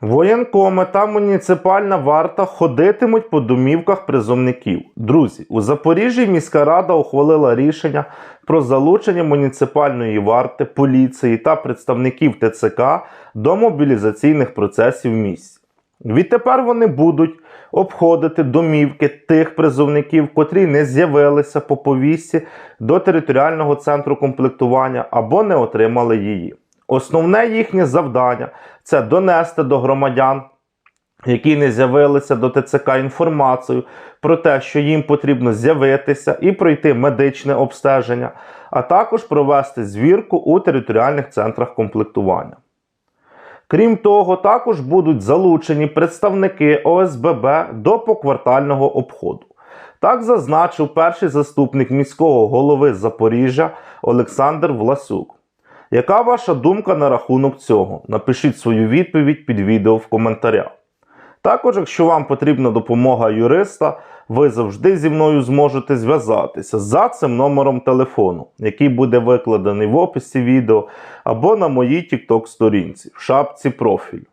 Воєнкоми та муніципальна варта ходитимуть по домівках призовників. Друзі, у Запоріжжі міська рада ухвалила рішення про залучення муніципальної варти, поліції та представників ТЦК до мобілізаційних процесів в місті. Відтепер вони будуть обходити домівки тих призовників, котрі не з'явилися по повісті до територіального центру комплектування або не отримали її. Основне їхнє завдання це донести до громадян, які не з'явилися до ТЦК інформацію про те, що їм потрібно з'явитися і пройти медичне обстеження, а також провести звірку у територіальних центрах комплектування. Крім того, також будуть залучені представники ОСББ до поквартального обходу. Так зазначив перший заступник міського голови Запоріжжя Олександр Власюк. Яка ваша думка на рахунок цього? Напишіть свою відповідь під відео в коментарях. Також, якщо вам потрібна допомога юриста, ви завжди зі мною зможете зв'язатися за цим номером телефону, який буде викладений в описі відео або на моїй TikTok сторінці в шапці профілю.